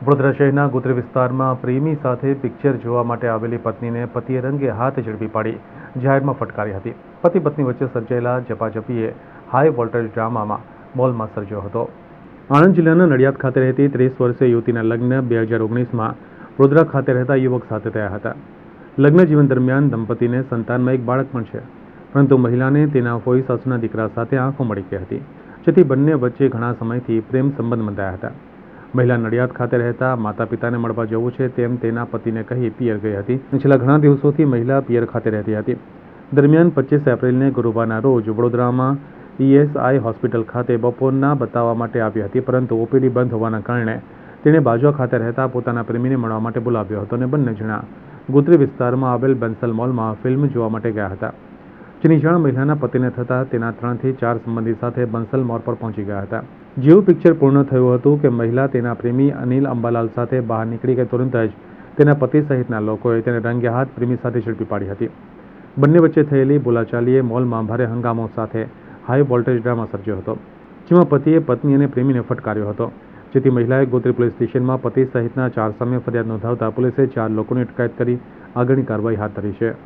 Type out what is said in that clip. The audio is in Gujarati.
વડોદરા શહેરના ગોત્રી વિસ્તારમાં પ્રેમી સાથે પિક્ચર જોવા માટે આવેલી પત્નીને પતિએ રંગે હાથ ઝડપી પાડી, જાહેરમાં ફટકારી હતી. પતિ પત્ની વચ્ચે સર્જાયેલા ઝપાઝપીએ હાઈ વોલ્ટેજ ડ્રામામાં મોલમાં સર્જ્યો હતો. આણંદ જિલ્લાના નડિયાદ ખાતે રહેતી ત્રીસ વર્ષીય યુવતીના લગ્ન બે હજાર ઓગણીસમાં વડોદરા ખાતે રહેતા યુવક સાથે થયા હતા. લગ્ન જીવન દરમિયાન દંપતીને સંતાનમાં એક બાળક પણ છે, પરંતુ મહિલાને તેના ફોઈ સાસુના દીકરા સાથે આંખો મળી ગઈ હતી, જેથી બંને વચ્ચે ઘણા સમયથી પ્રેમ સંબંધ બંધાયા હતા. મહિલા નડિયાદ ખાતે રહેતા માતા પિતાને મળવા જવું છે તેમ તેના પતિને કહી પિયર ગઈ હતી. છેલ્લા ઘણા દિવસોથી મહિલા પિયર ખાતે રહેતી હતી. દરમિયાન પચીસ એપ્રિલને ગુરુવારના રોજ વડોદરામાં ઈએસઆઈ હોસ્પિટલ ખાતે બપોરના બતાવવા માટે આવી હતી, પરંતુ ઓપીડી બંધ હોવાના કારણે તેણે બાજવા ખાતે રહેતા પોતાના પ્રેમીને મળવા માટે બોલાવ્યો હતો અને બંને જણા ગોત્રી વિસ્તારમાં આવેલ બંસલ મોલમાં ફિલ્મ જોવા માટે ગયા હતા. જેની જાણ મહિલાના પતિને થતાં તેના ત્રણથી ચાર સંબંધી સાથે બંસલ મોર પર પહોંચી ગયા હતા. જેવું પિક્ચર પૂર્ણ થયું હતું કે મહિલા તેના પ્રેમી અનિલ અંબાલાલ સાથે બહાર નીકળી ગઈ તુરંત જ તેના પતિ સહિતના લોકોએ તેને રંગે હાથ પ્રેમી સાથે ઝડપી પાડી હતી. બંને વચ્ચે થયેલી બોલાચાલીએ મોલમાં ભારે હંગામો સાથે હાઈ વોલ્ટેજ ડ્રામા સર્જ્યો હતો, જેમાં પતિએ પત્ની અને પ્રેમીને ફટકાર્યો હતો. જેથી મહિલાએ ગોત્રી પોલીસ સ્ટેશનમાં પતિ સહિતના ચાર સામે ફરિયાદ નોંધાવતા પોલીસે ચાર લોકોની અટકાયત કરી આગળની કાર્યવાહી હાથ ધરી છે.